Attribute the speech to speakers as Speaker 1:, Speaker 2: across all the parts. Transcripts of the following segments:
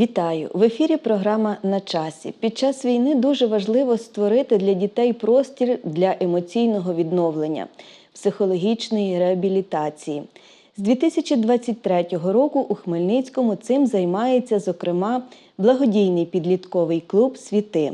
Speaker 1: Вітаю! В ефірі програма на часі. Під час війни дуже важливо створити для дітей простір для емоційного відновлення, психологічної реабілітації. З 2023 року у Хмельницькому цим займається, зокрема, благодійний підлітковий клуб Світи.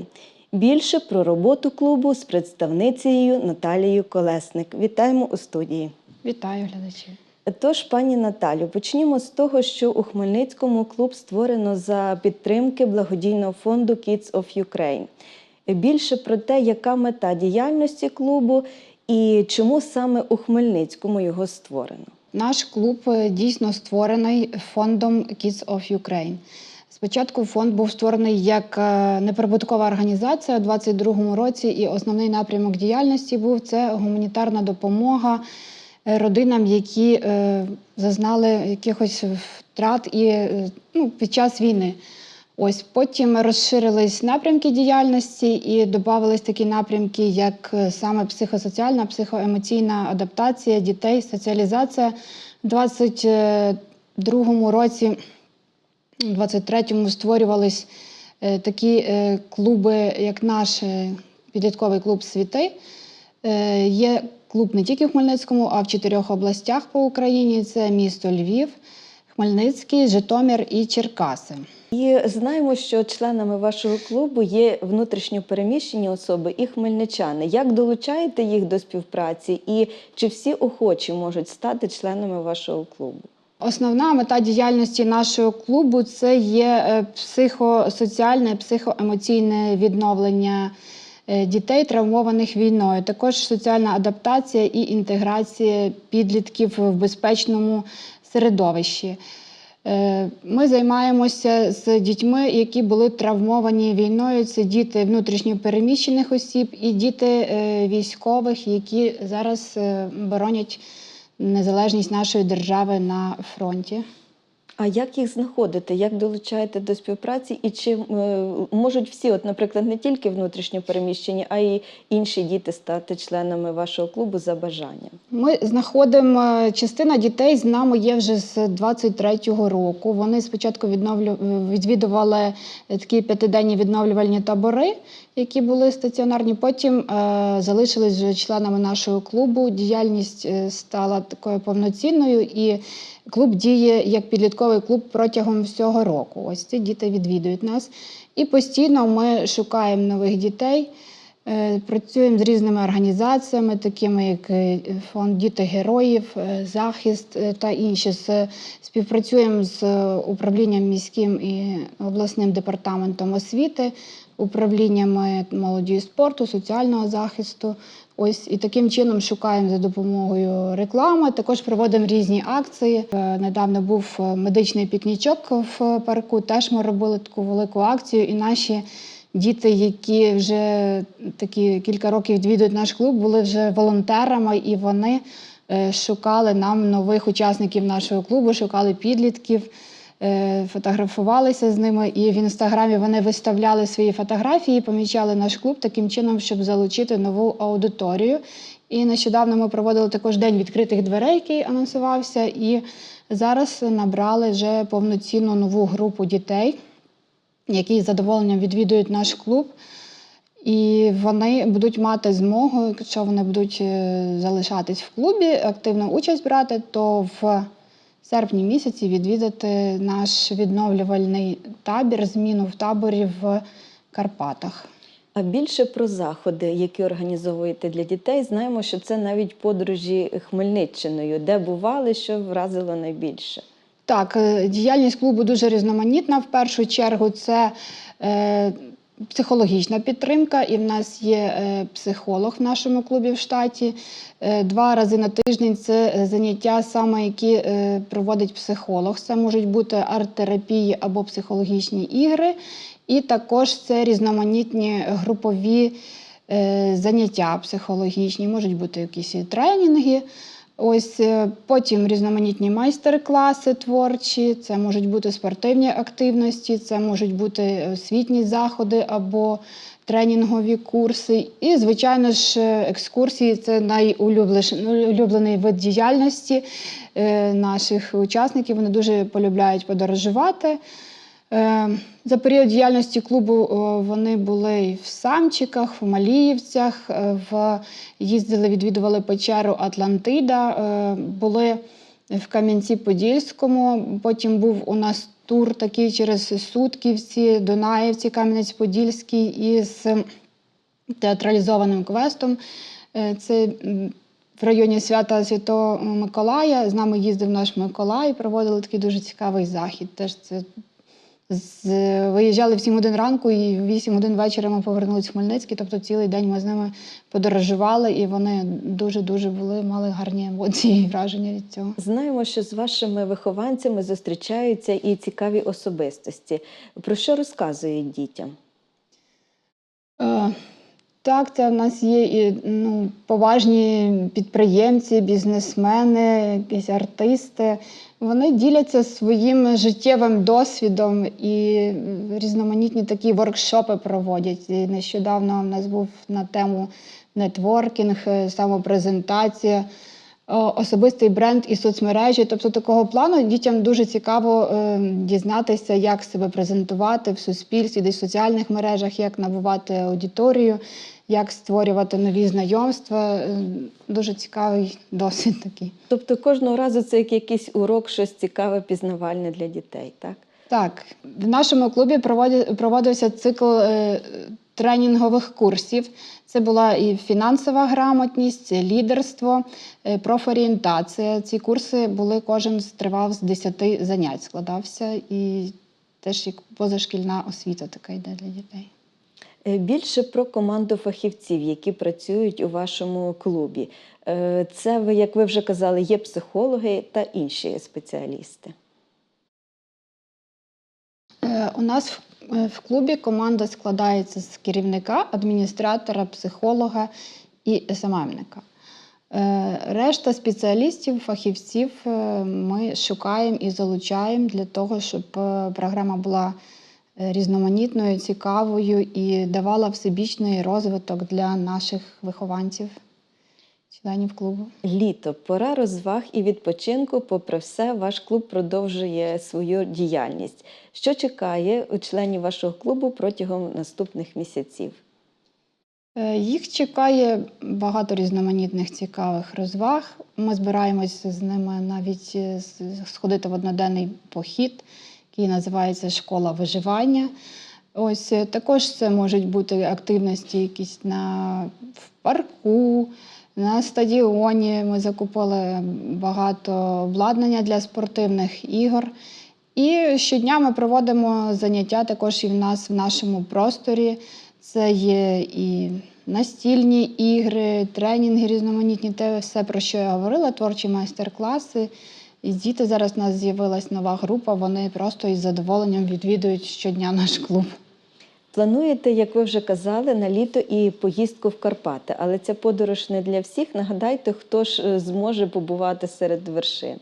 Speaker 1: Більше про роботу клубу з представницею Наталією Колесник. Вітаємо у студії.
Speaker 2: Вітаю глядачів.
Speaker 1: Тож, пані Наталю, почнімо з того, що у Хмельницькому клуб створено за підтримки благодійного фонду Kids of Ukraine. Більше про те, яка мета діяльності клубу і чому саме у Хмельницькому його створено.
Speaker 2: Наш клуб е, дійсно створений фондом Kids of Ukraine. Спочатку фонд був створений як е, неприбуткова організація у 2022 році, і основний напрямок діяльності був це гуманітарна допомога родинам, які е, зазнали якихось втрат і е, ну, під час війни. Ось потім розширились напрямки діяльності і додавались такі напрямки, як е, саме психосоціальна, психоемоційна адаптація дітей, соціалізація. У 22-му році, у 23-му створювались е, такі е, клуби, як наш е, підлітковий клуб Світи. Е, Є клуб не тільки в Хмельницькому, а в чотирьох областях по Україні: це місто Львів, Хмельницький, Житомир і Черкаси.
Speaker 1: І знаємо, що членами вашого клубу є внутрішньо переміщені особи і хмельничани. Як долучаєте їх до співпраці, і чи всі охочі можуть стати членами вашого клубу?
Speaker 2: Основна мета діяльності нашого клубу це є е, психосоціальне, психоемоційне відновлення дітей, травмованих війною. Також соціальна адаптація і інтеграція підлітків в безпечному середовищі. Е, Ми займаємося з дітьми, які були травмовані війною. Це діти внутрішньо переміщених осіб і діти е, військових, які зараз е, боронять незалежність нашої держави на фронті.
Speaker 1: А як їх знаходите? Як долучаєте до співпраці? І чи е, можуть всі, от, наприклад, не тільки внутрішньо переміщені, а й інші діти стати членами вашого клубу за бажанням?
Speaker 2: Ми знаходимо е, частина дітей з нами є вже з 23-го року. Вони спочатку відновлю, відвідували такі п'ятиденні відновлювальні табори, які були стаціонарні. Потім е, залишились вже членами нашого клубу. Діяльність е, стала такою повноцінною, і клуб діє як підлітковий клуб протягом всього року. Ось ці діти відвідують нас. І постійно ми шукаємо нових дітей. Е, Працюємо з різними організаціями, такими як е, фонд Діти героїв, е, захист та інші. Співпрацюємо з управлінням міським і обласним департаментом освіти, управліннями молоді і спорту, соціального захисту. Ось і таким чином шукаємо за допомогою реклами. Також проводимо різні акції. Е, Недавно був е, медичний пікнічок в парку. Теж ми робили таку велику акцію, і наші діти, які вже такі кілька років відвідують наш клуб, були вже волонтерами, і вони е, шукали нам нових учасників нашого клубу, шукали підлітків. Е, Фотографувалися з ними, і в інстаграмі вони виставляли свої фотографії, помічали наш клуб таким чином, щоб залучити нову аудиторію. І нещодавно ми проводили також день відкритих дверей, який анонсувався. І зараз набрали вже повноцінну нову групу дітей які з задоволенням відвідують наш клуб. І вони будуть мати змогу, якщо вони будуть е, залишатись в клубі, активну участь брати, то в серпні місяці відвідати наш відновлювальний табір, зміну в таборі в Карпатах.
Speaker 1: А більше про заходи, які організовуєте для дітей, знаємо, що це навіть подорожі Хмельниччиною, де бували, що вразило найбільше.
Speaker 2: Так, е, діяльність клубу дуже різноманітна. В першу чергу це е, психологічна підтримка, і в нас є е, психолог в нашому клубі в штаті. Е, два рази на тиждень це е, заняття, саме які проводить психолог. Це можуть бути арт-терапії або психологічні ігри. І також це різноманітні групові заняття психологічні, можуть бути якісь тренінги. Ось е, потім різноманітні майстер-класи творчі, це можуть бути спортивні активності, це можуть бути освітні заходи або тренінгові курси. І, звичайно ж, е, екскурсії це найулюблений вид діяльності е, наших учасників. Вони дуже полюбляють подорожувати. Е, За період діяльності клубу вони були і в Самчиках, в Маліївцях, е, в, їздили, відвідували печеру Атлантида, е, були в Кам'янці-Подільському. Потім був у нас тур такий через Сутківці, Донаївці, Кам'янець-Подільський із театралізованим квестом. Е, Це в районі свята Святого Миколая. З нами їздив наш Миколай, проводили такий дуже цікавий захід. Теж це з, виїжджали в 7 годин ранку і в 8 годин вечора ми повернулися в Хмельницький. Тобто цілий день ми з ними подорожували, і вони дуже-дуже були, мали гарні емоції і враження від цього.
Speaker 1: Знаємо, що з вашими вихованцями зустрічаються і цікаві особистості. Про що розказують дітям?
Speaker 2: Е, Так, це в нас є і ну, поважні підприємці, бізнесмени, якісь артисти. Вони діляться своїм життєвим досвідом і різноманітні такі воркшопи проводять. І нещодавно в нас був на тему нетворкінг, самопрезентація, особистий бренд і соцмережі. Тобто такого плану дітям дуже цікаво е, дізнатися, як себе презентувати в суспільстві, десь в соціальних мережах, як набувати аудиторію, як створювати нові знайомства. Е, Дуже цікавий досвід такий.
Speaker 1: Тобто кожного разу це як якийсь урок, щось цікаве, пізнавальне для дітей, так?
Speaker 2: Так, в нашому клубі проводився цикл е, тренінгових курсів. Це була і фінансова грамотність, лідерство, е, профорієнтація. Ці курси були кожен тривав з 10 занять, складався, і теж як позашкільна освіта така йде для дітей.
Speaker 1: Е, Більше про команду фахівців, які працюють у вашому клубі. Е, Це ви, як ви вже казали, є психологи та інші спеціалісти.
Speaker 2: Е, У нас в, клубі команда складається з керівника, адміністратора, психолога і СММника. Е, Решта спеціалістів, фахівців ми шукаємо і залучаємо для того, щоб програма була різноманітною, цікавою і давала всебічний розвиток для наших вихованців, членів клубу.
Speaker 1: Літо, пора розваг і відпочинку. Попри все, ваш клуб продовжує свою діяльність. Що чекає у членів вашого клубу протягом наступних місяців?
Speaker 2: Е, Їх чекає багато різноманітних цікавих розваг. Ми збираємося з ними навіть е, сходити в одноденний похід, який називається Школа виживання. Ось е, також це можуть бути активності якісь на в парку, на стадіоні. Ми закупили багато обладнання для спортивних ігор. І щодня ми проводимо заняття також і в нас в нашому просторі. Це є і настільні ігри, тренінги різноманітні, те все, про що я говорила, творчі майстер-класи. І діти зараз у нас з'явилась нова група, вони просто із задоволенням відвідують щодня наш клуб.
Speaker 1: Плануєте, як ви вже казали, на літо і поїздку в Карпати, але ця подорож не для всіх. Нагадайте, хто ж е, зможе побувати серед вершин.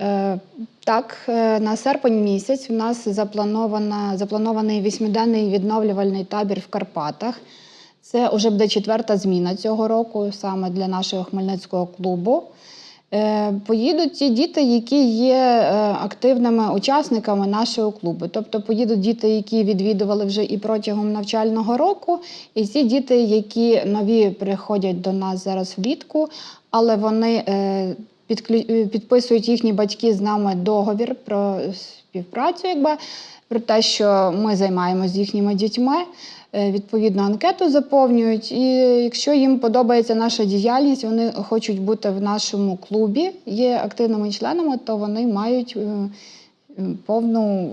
Speaker 2: Е, так, е, на серпень місяць у нас запланована, запланований восьмиденний відновлювальний табір в Карпатах. Це вже буде четверта зміна цього року, саме для нашого хмельницького клубу. Е, Поїдуть ті діти, які є е, активними учасниками нашого клубу. Тобто поїдуть діти, які відвідували вже і протягом навчального року, і ті діти, які нові приходять до нас зараз влітку, але вони е, підписують їхні батьки з нами договір про співпрацю, якби про те, що ми займаємося з їхніми дітьми. Е, Відповідно, анкету заповнюють, і якщо їм подобається наша діяльність, вони хочуть бути в нашому клубі, є активними членами, то вони мають е, е, повну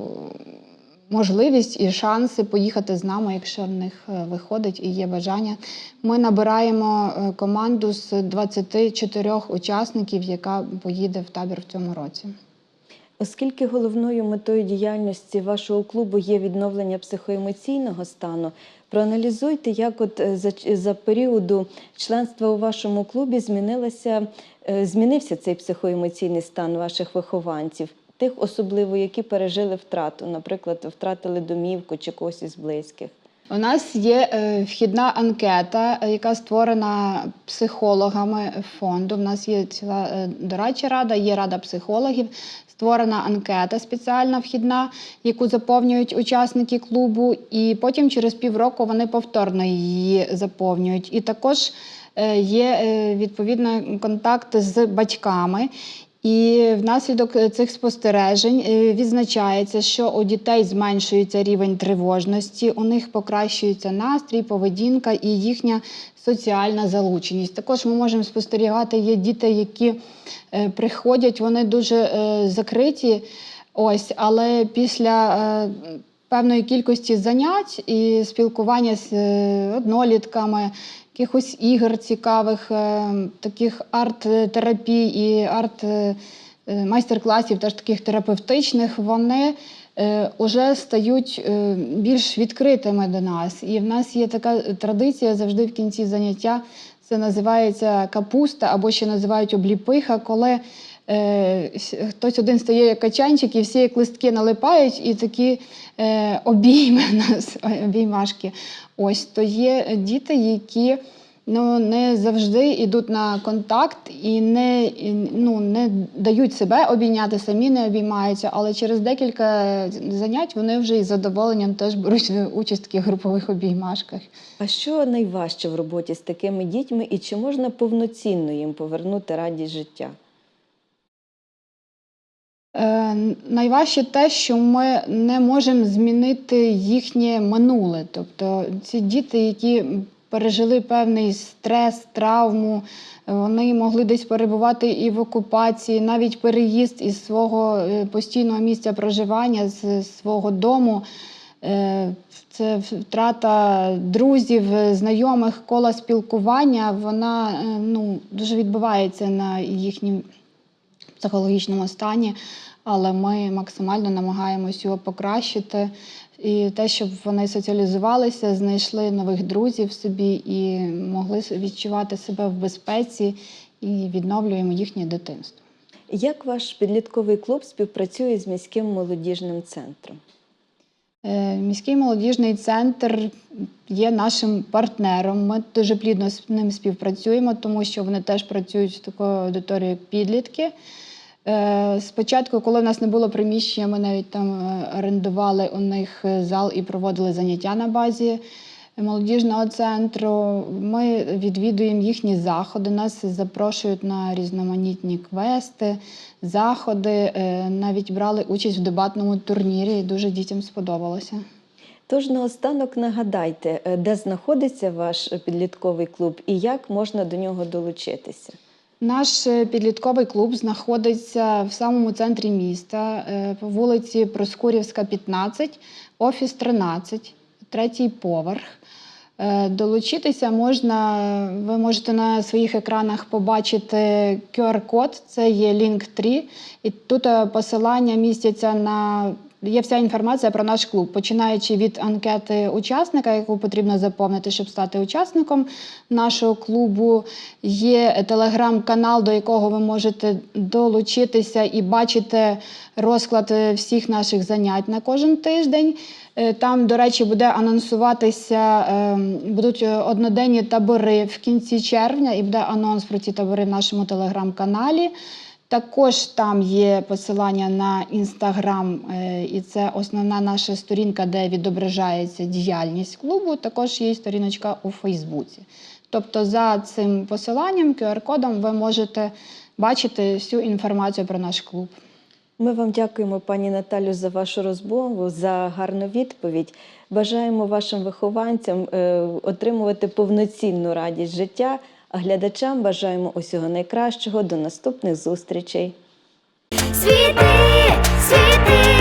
Speaker 2: можливість і шанси поїхати з нами, якщо в них виходить і є бажання. Ми набираємо команду з 24 учасників, яка поїде в табір в цьому році.
Speaker 1: Оскільки головною метою діяльності вашого клубу є відновлення психоемоційного стану, проаналізуйте, як от е, за, за періоду членства у вашому клубі змінилася, е, змінився цей психоемоційний стан ваших вихованців, тих особливо, які пережили втрату, наприклад, втратили домівку чи когось із близьких.
Speaker 2: У нас є е, вхідна анкета, е, яка створена психологами фонду. У нас є ціла е, дорадча рада, є рада психологів. Створена анкета спеціальна вхідна, яку заповнюють учасники клубу, і потім через півроку вони повторно її заповнюють. І також є відповідно контакт з батьками. І внаслідок е, цих спостережень е, відзначається, що у дітей зменшується рівень тривожності, у них покращується настрій, поведінка і їхня соціальна залученість. Також ми можемо спостерігати, є діти, які е, приходять, вони дуже закриті. Ось, але після певної кількості занять і спілкування з однолітками, якихось ігор цікавих, е, таких арт-терапій і арт е, е, теж таких терапевтичних, вони вже стають більш відкритими до нас. І в нас є така традиція завжди в кінці заняття. Це називається капуста або ще називають обліпиха, коли е, хтось один стає як качанчик, і всі як листки налипають, і такі е, обійми нас, обіймашки. Ось то є діти, які ну, не завжди йдуть на контакт і не, ну, не дають себе обійняти, самі не обіймаються, але через декілька занять вони вже із задоволенням теж беруть участь в таких групових обіймашках.
Speaker 1: А що найважче в роботі з такими дітьми, і чи можна повноцінно їм повернути радість життя?
Speaker 2: Е, найважче те, що ми не можемо змінити їхнє минуле. Тобто ці діти, які пережили певний стрес, травму, вони могли десь перебувати і в окупації, навіть переїзд із свого е, постійного місця проживання, з свого дому. Е, Це втрата друзів, е, знайомих, кола спілкування, вона е, ну, дуже відбувається на їхнім психологічному стані, але ми максимально намагаємось його покращити. І те, щоб вони соціалізувалися, знайшли нових друзів собі і могли відчувати себе в безпеці, і відновлюємо їхнє дитинство.
Speaker 1: Як ваш підлітковий клуб співпрацює з міським молодіжним центром?
Speaker 2: Е, Міський молодіжний центр є нашим партнером. Ми дуже плідно з ним співпрацюємо, тому що вони теж працюють з такою аудиторією підлітки. Е, Спочатку, коли в нас не було приміщення, ми навіть там е, орендували у них е, зал і проводили заняття на базі молодіжного центру. Ми відвідуємо їхні заходи. Нас запрошують на різноманітні квести, заходи. Навіть брали участь в дебатному турнірі, і дуже дітям сподобалося.
Speaker 1: Тож наостанок нагадайте, де знаходиться ваш підлітковий клуб і як можна до нього долучитися?
Speaker 2: Наш е, підлітковий клуб знаходиться в самому центрі міста е, по вулиці Проскурівська, 15, офіс 13, третій поверх. Е, Долучитися можна, ви можете на своїх екранах побачити QR-код, це є Link3, і тут посилання містяться на Є вся інформація про наш клуб, починаючи від анкети учасника, яку потрібно заповнити, щоб стати учасником нашого клубу. Є телеграм-канал, до якого ви можете долучитися і бачити розклад е, всіх наших занять на кожен тиждень. Е, Там, до речі, буде анонсуватися, е, будуть е, одноденні табори в кінці червня, і буде анонс про ці табори в нашому телеграм-каналі. Також там є посилання на інстаграм, е, і це основна наша сторінка, де відображається діяльність клубу. Також є сторіночка у Фейсбуці. Тобто, за цим посиланням, QR-кодом, ви можете бачити всю інформацію про наш клуб.
Speaker 1: Ми вам дякуємо, пані Наталю, за вашу розмову, за гарну відповідь. Бажаємо вашим вихованцям е, отримувати повноцінну радість життя, а глядачам бажаємо усього найкращого. До наступних зустрічей.
Speaker 3: Світи, світи,